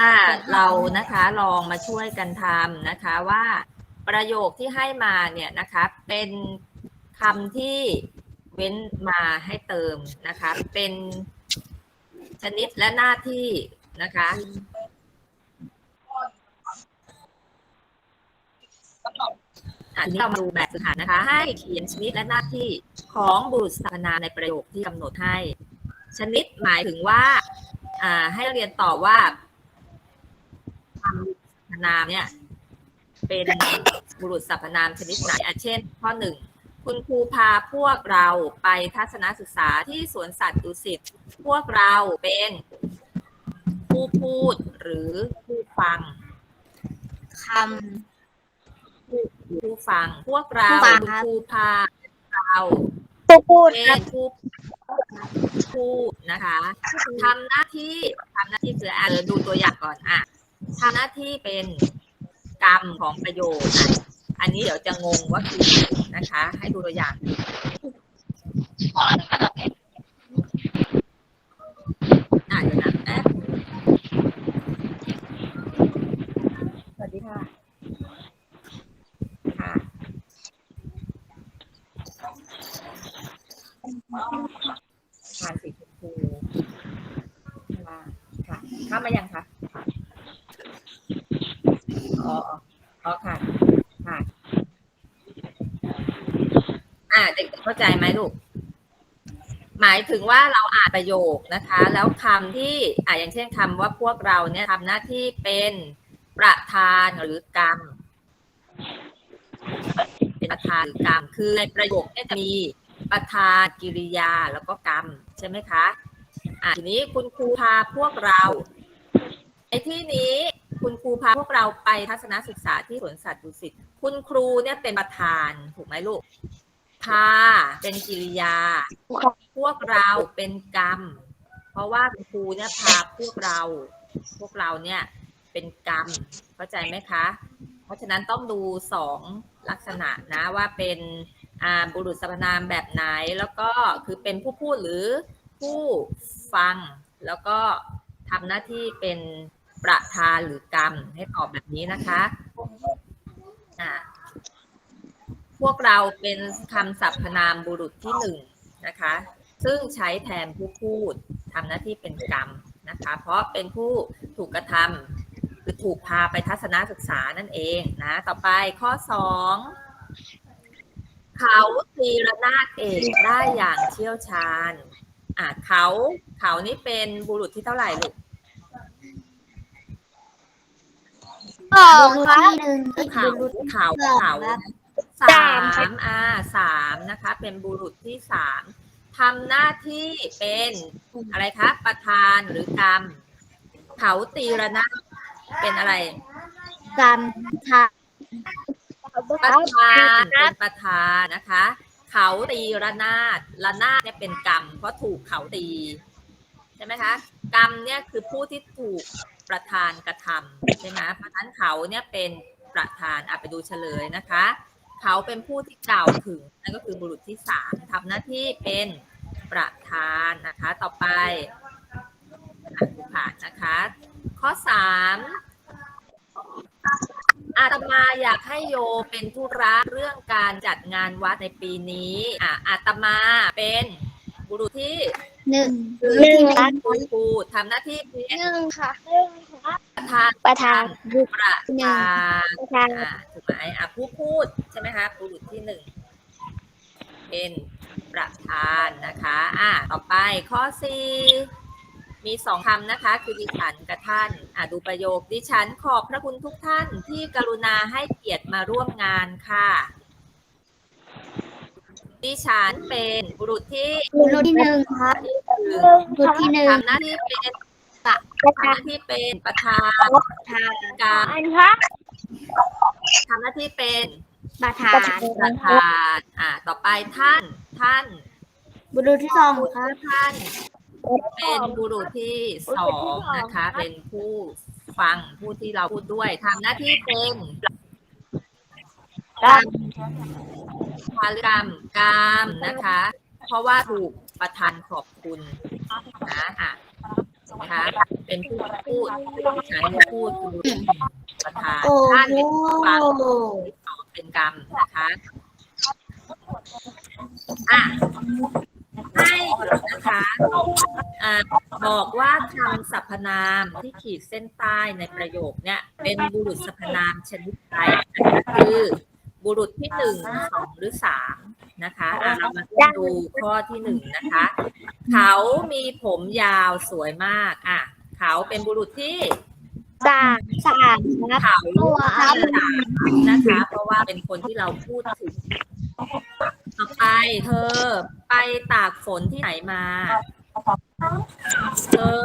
อ่าเรานะคะลองมาช่วยกันทำนะคะว่าประโยคที่ให้มาเนี่ยนะคะเป็นคำที่เว้นมาให้เติมนะคะ เป็นชนิดและหน้าที่นะคะอันนี้เรามาดูแบบฝึกหัดนะคะ ให้เขียนชนิดและหน้าที่ของบุรุษสรรพนามในประโยคที่กำหนดให้ ชนิดหมายถึงว่า อ่าให้นักเรียนตอบว่าคำสรรพ นามเนี่ย เป็นบุรุษสรรพนามชนิดไหนอะเช่น ข้อหนึ่งคุณครูพาพวกเราไปทัศนศึกษาที่สวนสัตว์ดุสิตพวกเราเป็นผู้พูดหรือผู้ฟังคผู้ผู้ฟัง พวกเราผู้ฟังคุณครับ ครูพาเราำผู้พูดเป็นผู้พูดนะคะทำหน้าที่ทำหน้าที่คืออะเดี๋ยวดูตัวอย่างก่อนอะ ทำหน้าที่เป็นกรรมของประโยชน์ อันนี้เดี๋ยวจะงงว่าคืออะไรนะคะ ให้ดูตัวอย่าง อะเดี๋ยวนะแป๊บสวัสดีค่ะ ค่ะทานสีชมพูค่ะค่ะเข้ามายังคะอ๋ออ๋ออ๋อค่ะ ค่ะ อ่า เข้าใจไหมลูก หมายถึงว่าเราอ่านประโยคนะคะ แล้วคำที่อ่าอย่างเช่นคำว่าพวกเราเนี่ยทำหน้าที่เป็นประธานหรือกรรม เป็นประธานหรือกรรม คือในประโยคเนี่ยจะมีประธานกิริยาแล้วก็กรรม ใช่ไหมคะอ่าทีนี้คุณครูพาพวกเราในที่นี้คุณครูพาพวกเราไปทัศนศึกษาที่สวนสัตว์ดุสิต คุณครูเนี่ยเป็นประธานถูกไหมลูก พาเป็นกิริยา พวกเราเป็นกรรม เพราะว่าครูเนี่ยพาพวกเรา พวกเราเนี่ยเป็นกรรม เข้าใจไหมคะ เพราะฉะนั้นต้องดูสองลักษณะนะว่าเป็นบุรุษสรรพนามแบบไหนแล้วก็คือเป็นผู้พูดหรือผู้ฟัง แล้วก็ทำหน้าที่เป็นประธานหรือกรรมให้ตอบแบบนี้นะคะอ่า พวกเราเป็นคำสรรพนามบุรุษที่หนึ่งนะคะ ซึ่งใช้แทนผู้พูดทำหน้าที่เป็นกรรมนะคะ เพราะเป็นผู้ถูกกระทำคือถูกพาไปทัศนศึกษานั่นเองนะต่อไปข้อสองเขาตีระนาดเอกได้อย่างเชี่ยวชาญอะเขาเขานี่เป็นบุรุษที่เท่าไหร่ลูกสองครับหนึ่งเขาเขาเขาครับ สามอ่าสามนะคะ เป็นบุรุษที่สามทำหน้าที่เป็นอะไรคะ ประธานหรือกรรมเขาตีระนาดเป็นอะไรกำทาประธานเป็นประธานนะคะ เขาตีระนาดระนาดเนี่ยเป็นกรรม เพราะถูกเขาตี ใช่ไหมคะ กรรมเนี่ยคือผู้ที่ถูกประธานกระทำใช่ไหมเพราะฉะนั้นเขาเนี่ยเป็นประธานอะไปดูเฉลยนะคะ เขาเป็นผู้ที่กล่าวถึงนั่นก็คือบุรุษที่สามทำหน้าที่เป็นประธานนะคะ ต่อไปอะดูผ่านนะคะ ข้อสามอาตมาอยากให้โยเป็นธุระเรื่องการจัดงานวัดในปีนี้อะอาตมาเป็นบุรุษที่หนึ่งคือหนึ่งครับคุณครูทำหน้าที่เป็นหนึ่งค่ะหนึ่งครับประธานประธานประหนึ่งธานประธานอ่าถูกไหมอะผู้พูดใช่ไหมคะบุรุษที่หนึ่งเป็นประธานนะคะ อะต่อไปข้อสี่มีสองคำนะคะ คือดิฉันกับท่าน อะดูประโยค ดิฉันขอบพระคุณทุกท่านที่กรุณาให้เกียรติมาร่วมงานค่ะ ดิฉันเป็นบุรุษที่บุรุษที่หนึ่งครับคือบุรุษที่หนึ่งทำหน้าที่เป็นประทำหน้าที่เป็นประธานธานการอันครับ ทำหน้าที่เป็นประธานประธานอ่า ต่อไปท่านท่านบุรุษที่สองครับท่าน เป็นบุรุษที่สองนะคะ เป็นผู้ฟังผู้ที่เราพูดด้วยทำหน้าที่เป็นกรรมกรรมกรรมนะคะ เพราะว่าถูกประธานขอบคุณนะอะใช่ไหมคะเป็นผู้พูดใช้พูดคือ ประธานโอ้ท่านโหเป็นผู้ฟังเป็นกรรมนะคะอะให้นะคะอะบอกว่าคำสรรพนามที่ขีดเส้นใต้ในประโยคเนี่ยเป็นบุรุษสรรพนามชนิดใดนะคะคือ บุรุษที่หนึ่งสองหรือสามนะคะอะเรามาดูข้อที่หนึ่งนะคะ เขามีผมยาวสวยมากอะเขาเป็นบุรุษที่ สามสามครับเขาตัวครับนะคะ เพราะว่าเป็นคนที่เราพูดถึงต่อไปเธอไปตากฝนที่ไหนมาเธอ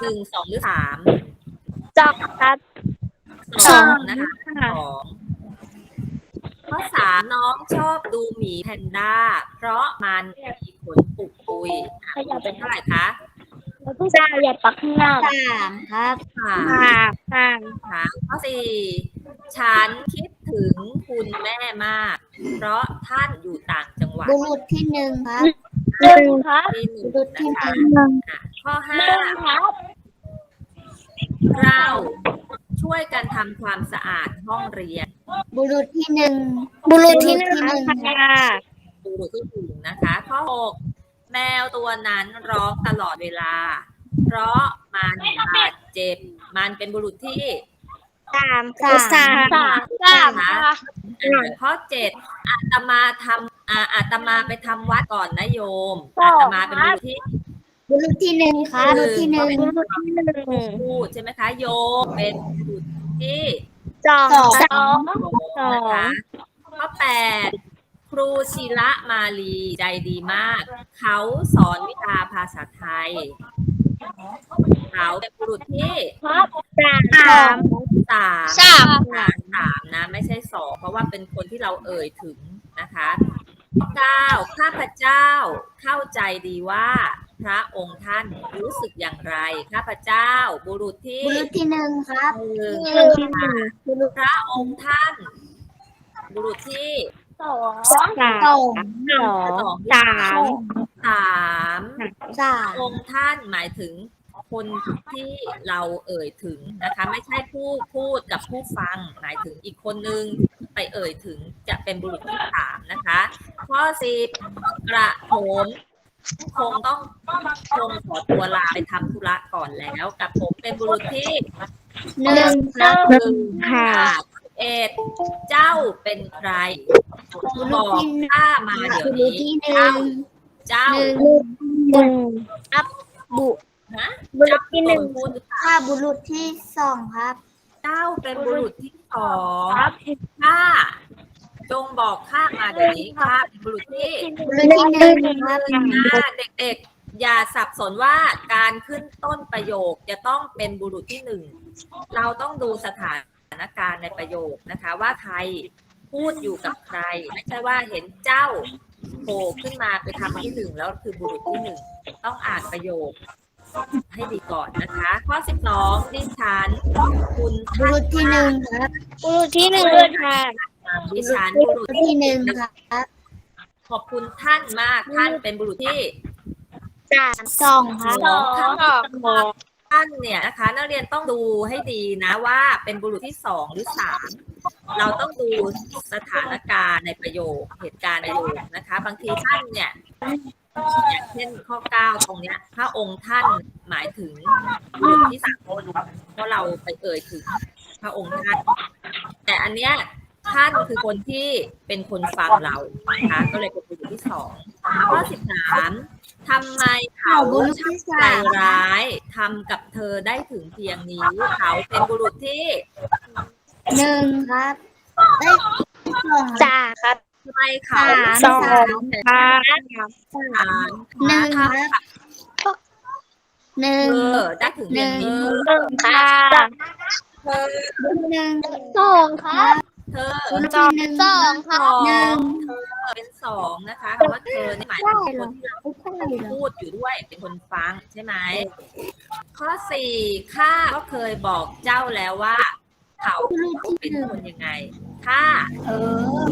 หนึ่งสองหรือสามจอกครับสองนะคะสองข้อสามน้องชอบดูหมีแพนด้า เพราะมันมีขนปุกปุยเป็นเท่าไหร่คะ สามอย่าปักข้างหน้าสามครับสามสามค่ะข้อสี่ฉันคิดถึงคุณแม่มาก เพราะท่านอยู่ต่างจังหวัดบุรุษที่หนึ่งครับ หนึ่งครับที่หนึ่งบุรุษที่นะหคะนึ่งอะข้อห้าครับเราช่วยกันทำความสะอาดห้องเรียนบุรุษที่หนึ่งบุรุษที่หนึ่งค่ะบุรุษที่หนึ่งนะคะ ข้อหก แมวตัวนั้นร้องตลอดเวลา เพราะมันบาดเจ็บ มันเป็นบุรุษที่สามสามสามสามค่ะอ่าข้อเจ็ดอาตมาทำอ่าอาตมาไปทำวัดก่อนนะโยม อาตมาเป็นบุรุษที่บุรุษที่หนึ่งค่ะบุรุษที่หนึ่งบุรุษที่หนึ่งพูดใช่ไหมคะโยมเป็นบุรุษที่สองสองสองนะคะข้อแปด ครูศิระมาลีใจดีมาก เขาสอนวิชาภาษาไทย เขาเป็นบุรุษที่สามสามสามค่ะสามนะ ไม่ใช่สองเพราะว่าเป็นคนที่เราเอ่ยถึงนะคะเก้าข้าพเจ้าเข้าใจดีว่าพระองค์ท่านรู้สึกอย่างไร ข้าพเจ้าบุรุษที่บุรุษที่หนึ่งครับหนึ่งบุรุษที่หนึ่งบุรุษพระองค์ท่าน บุรุษที่ สองสองสองสองสามสามสาพมระองค์ท่านหมายถึงคนที่เราเอ่ยถึงนะคะ ไม่ใช่ผู้พูดกับผู้ฟังหมายถึงอีกคนนึงไปเอ่ยถึงจะเป็นบุรุษที่สามนะคะ ข้อสิบกระผมคงต้องคงขอตัวลาไปทำธุระก่อนแล้ว กับผมเป็นบุรุษที่หนึ่งครับหนึ่งค่ะเอ็ดเจ้าเป็นใคร บุรุบษอกที่หนึ่งข้ามาเดี๋ยวบุรุษนี้ที่หนึ่งเจ้าหนึ่งหนึ่งอับบุฮะบุรุษที่หนึ่งพูดค่าบุรุษที่สองครับ เจ้าเป็นบุรุษที่สองครับข้าจงบอกข้ามาเดี๋ยวนี้ข้าเป็นบุรุษที่บุรุษที่หนึ่งครับนะเด็กๆ อย่าสับสนว่าการขึ้นต้นประโยคจะต้องเป็นบุรุษที่หนึ่งเราต้องดูสถานการณ์ในประโยคนะคะว่าใคร พูดอยู่กับใคร ไม่ใช่ว่าเห็นเจ้าโผล่ขึ้นมาไปทำที่หนึ่งแล้วคือบุรุษที่หนึ่งต้องอ่านประโยค ให้ดีก่อนนะคะ ข้อสิบสองดิฉันคุณบุรุษที่หนึ่งครับบุรุษที่หนึ่งค่ะดิฉันบุรุษที่หนึ่งครับขอบคุณท่านมากท่านเป็นบุรุษที่สามสองครับสองครับท่านเนี่ยนะคะ นักเรียนต้องดูให้ดีนะว่าเป็นบุรุษที่สองหรือสาม เราต้องดูสถานการณ์ในประโยคเหตุการณ์ในประโยคนะคะ บางทีท่านเนี่ยอย่างเช่นข้อเก้าตรงเนี้ยพระองค์ท่านหมายถึงบุรุษที่สามเพราะเราไปเอ่ยถึงพระองค์ท่าน แต่อันเนี้ยท่านคือคนที่เป็นคนฟังเรานะคะก็เลยเป็นบุรุษที่สองข้อสิบสามทำไมเขาบุรุษที่ใจสามร้ายทำกับเธอได้ถึงเพียงนี้ เขาเป็นบุรุษที่ หนึ่งครับได้สองจ่าครับทำไมเขาสามแต่ครับสามหนึ่งทำครับหนึ่เธงอได้ถึงหเพียนึ่งงนี้หนึ่งค่ะเธอหนึ่งสองครับเธอบุรุษที่หนึ่งสองครับหนึ่งเธอเป็นสองนะคะคำว่าเธอนี่หมายถึงคนที่เราไม่ใช่เหรอพูดอยู่ด้วยเป็นคนฟังใช่ไหมข้อสี่ข้าก็เคยบอกเจ้าแล้วว่า เขาบุรุษที่เป็นหนึ่งคนยังไง ถ้า เออ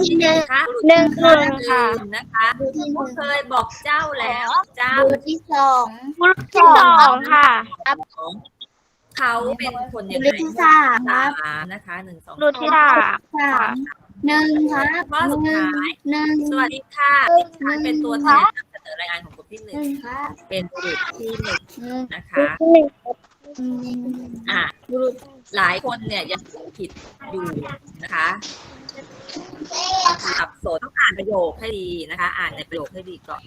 ที่หนึ่งคะบุรุษหนึ่งที่ค่ะหนึ่งนะคะดูที่หผู้นึ่งเคยบอกเจ้าแล้ว เจ้าดูที่สองที่สองค่ะเขาเป็นคนยังดูไงที่สามครับสามนะคะหนึ่งสองรูปที่สามสามหนึ่งครับข้อสุดหนึ่งท้ายหนึ่งสวัสดีค่ะดิฉันเป็นตัวแทนนำเสนอรายงานของกลุ่มที่หหนึ่นึ่งงครับเป็นบุรุษที่หนึ่งหนึ่งนะคะหนึ่ง อะหลายคนเนี่ยยังผิดอยู่นะคะสับสนต้องอ่านประโยคให้ดีนะคะ อ่านในประโยคให้ดีก่อน